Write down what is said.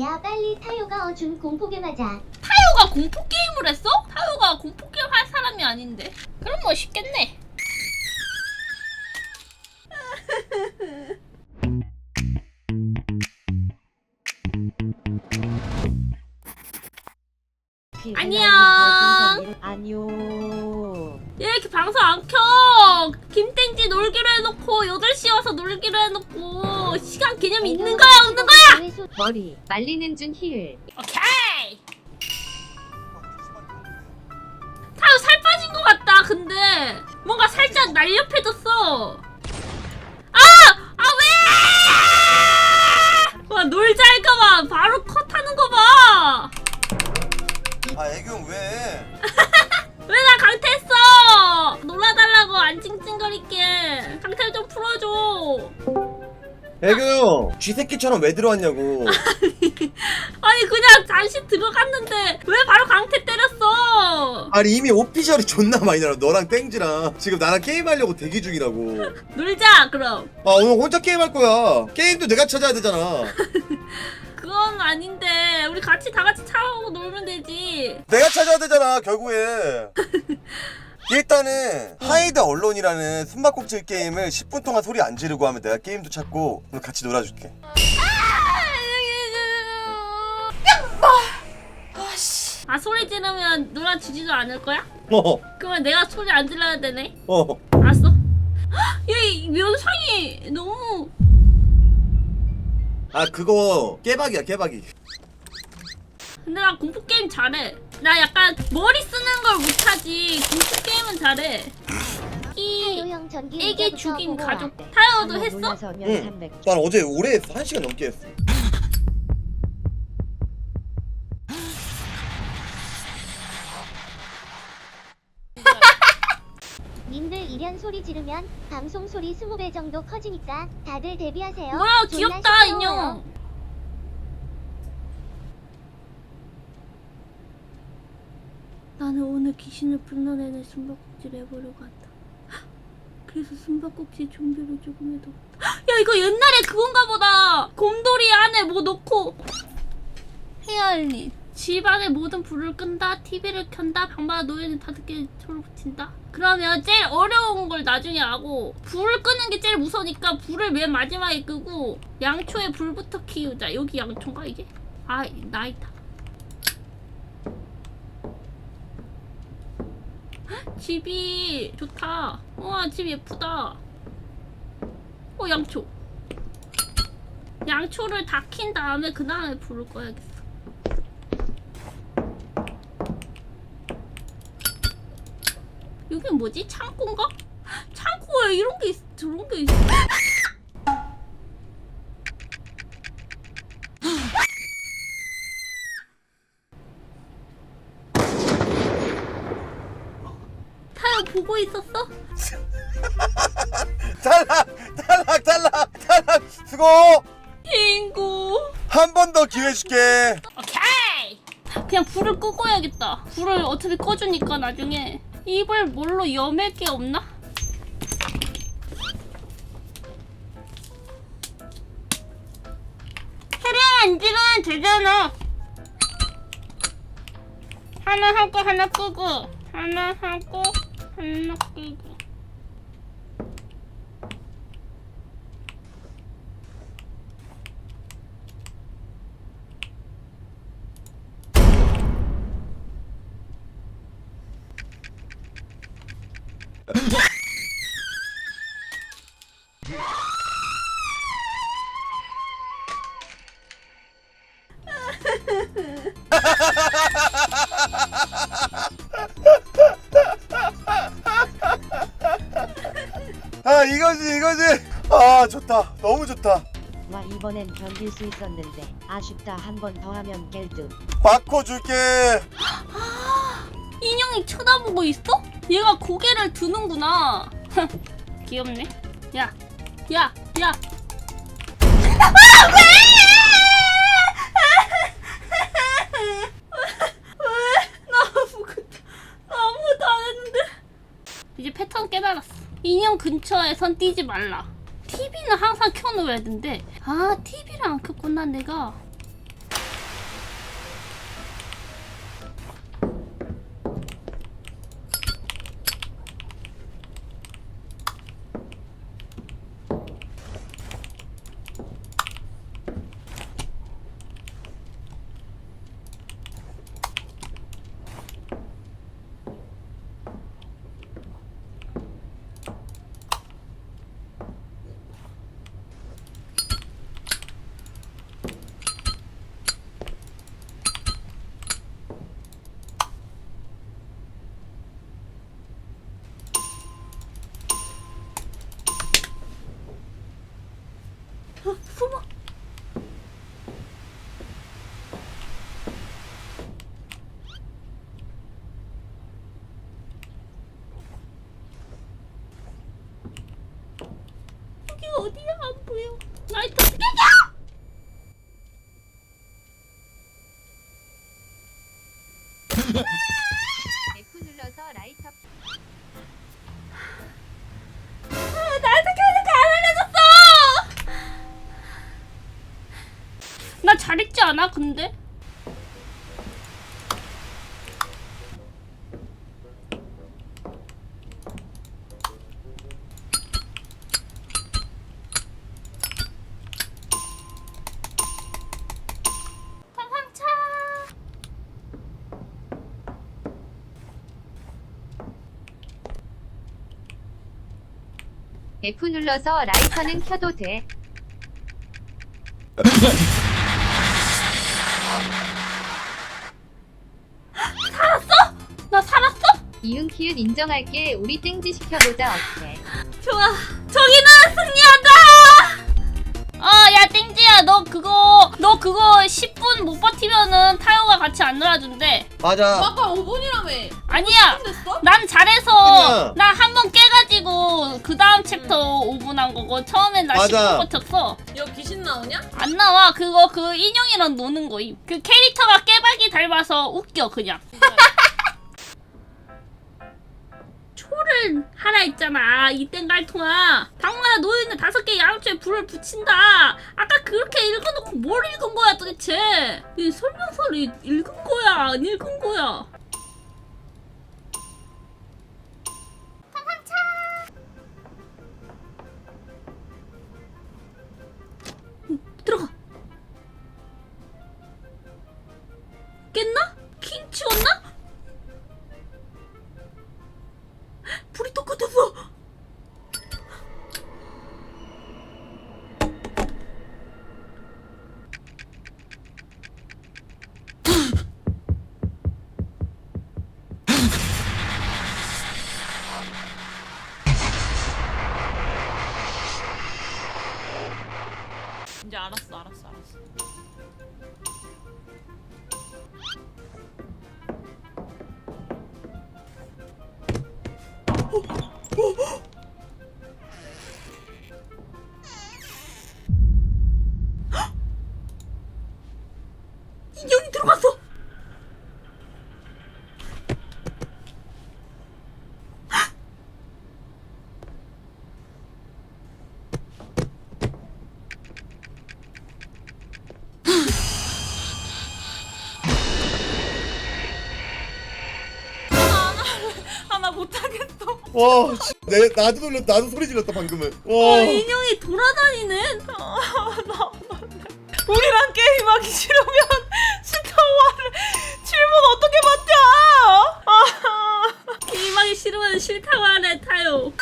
야 빨리 타요가 어준 공포게 맞아. 타요가 공포 게임을 했어? 타요가 공포 게임 할 사람이 아닌데. 그럼 뭐 쉽겠네. 안녕. 안녕. 얘 이렇게 방송 안 켜. 김땡지 놀기로 해놓고 8시 와서 놀기로 해놓고 시간 개념 있는 거야 없는 거야? 머리 말리는 준 힐. 오케이. 타요 살 빠진 것 같다. 근데 뭔가 살짝 날렵해졌어. 아! 아 왜! 와 놀자 할까봐 바로 컷하는 거 봐. 아 애경 왜? 왜 나 강퇴했어? 놀아달라고 안 찡찡거릴게. 강퇴 좀 풀어줘. 애경 쥐새끼처럼 왜 들어왔냐고 아니 그냥 잠시 들어갔는데 왜 바로 강퇴 때렸어? 아니 이미 오피셜이 존나 많이 나와 너랑 땡지랑 지금 나랑 게임하려고 대기 중이라고 놀자 그럼. 아 오늘 혼자 게임할 거야 게임도 내가 찾아야 되잖아 그건 아닌데 우리 같이 다 같이 차하고 놀면 되지. 내가 찾아야 되잖아 결국에 일단은 하이드 언론이라는 숨바꼭질 게임을 10분 동안 소리 안 지르고 하면 내가 게임도 찾고 오늘 같이 놀아줄게 아 소리 지르면 놀아주지도 않을 거야? 어 그러면 내가 소리 안 질러야 되네. 어. 알았어. 얘 면상이 너무 아 그거 깨박이야 깨박이 근데 나 공포 게임 잘해. 나 약간 머리 쓰는 걸 못하지. 공포 게임은 잘해. 이 타요형 전기 애기 의자부터 죽인 보고 가족 와. 타요도 했어? 놀라서면 응. 300. 난 어제 오래 했어 1시간 넘게 했어 님들 이런 소리 지르면 방송 소리 20배 정도 커지니까 다들 대비하세요. 뭐야 존나 귀엽다. 인형. 나는 오늘 귀신을 불러내는 숨바꼭질 해보려고 한다. 그래서 숨바꼭질 준비를 조금 해도. 야 이거 옛날에 그건가 보다. 곰돌이 안에 뭐 넣고 일. 집 안에 모든 불을 끈다, TV를 켠다, 방마다 노예는 다 듣게 초를 붙인다. 그러면 제일 어려운 걸 나중에 하고 불을 끄는 게 제일 무서우니까 불을 맨 마지막에 끄고 양초에 불부터 키우자. 여기 양초인가 이게? 아 나이다. 헉, 집이 좋다. 우와 집 예쁘다. 어 양초. 양초를 다 킨 다음에 그 다음에 불을 꺼야겠어. 여긴 뭐지? 창고인가? 창고에 이런 게 있, 저런 게 있어. 타요 보고 있었어? 탈락 탈락 탈락 탈락 수고 친구. 한번 더 기회 줄게 오케이. 그냥 불을 끄고 해야겠다. 불을 어차피 꺼주니까 나중에 입을 뭘로 여맬 게 없나? 테레 안 지르면 되잖아. 하나 하고 하나 끄고 하나 하고 하나 끄고. 아 이거지 이거지 아 좋다 너무 좋다 와 이번엔 견딜 수 있었는데 아쉽다 한 번 더 하면 깰듯. 바꿔 줄게 인형이 쳐다보고 있어? 얘가 고개를 드는구나. 귀엽네. 야, 야, 야. 나 아무것도 나 아무것도 안 했는데. 이제 패턴 깨달았어. 인형 근처에선 뛰지 말라. TV는 항상 켜놓아야 된대. 아, TV를 안 켰구나 내가. 숨어. 여기 어디야? 안 보여. 나 잘했지 않아, 근데? F 눌러서 라이터는 켜도 돼. 이응 키읔 인정할게. 우리 땡지 시켜보자 어때? 좋아. 저기는 승리한다! 아, 야, 땡지야, 너 그거, 너 그거 10분 못 버티면은 타요가 같이 안 놀아준대. 맞아 아까 5분이라며. 아니야! 됐어? 난 잘해서, 그냥. 나한 번 깨가지고, 그 다음 챕터 5분 한 거고, 처음엔 나 맞아. 10분 버텼어. 여 귀신 나오냐? 안 나와. 그거, 그 인형이랑 노는 거임. 그 캐릭터가 깨박이 닮아서 웃겨, 그냥. 초를 하나 있잖아. 이땐 갈통아. 방마다 놓여있는 다섯 개의 양초에 불을 붙인다. 아까 그렇게 읽어놓고 뭘 읽은 거야 도대체? 이 설명서를 읽은 거야? 안 읽은 거야? 알았어, 알았어, 알았어. 와 씨, 내, 나도 놀랐 나도 소리 질렀다 방금은 어, 와 인형이 돌아다니네. 우리랑 게임하기 싫으면 스타워를 질문 어떻게 받냐? 아, 게임하기 싫으면 싫다고 하네 타요.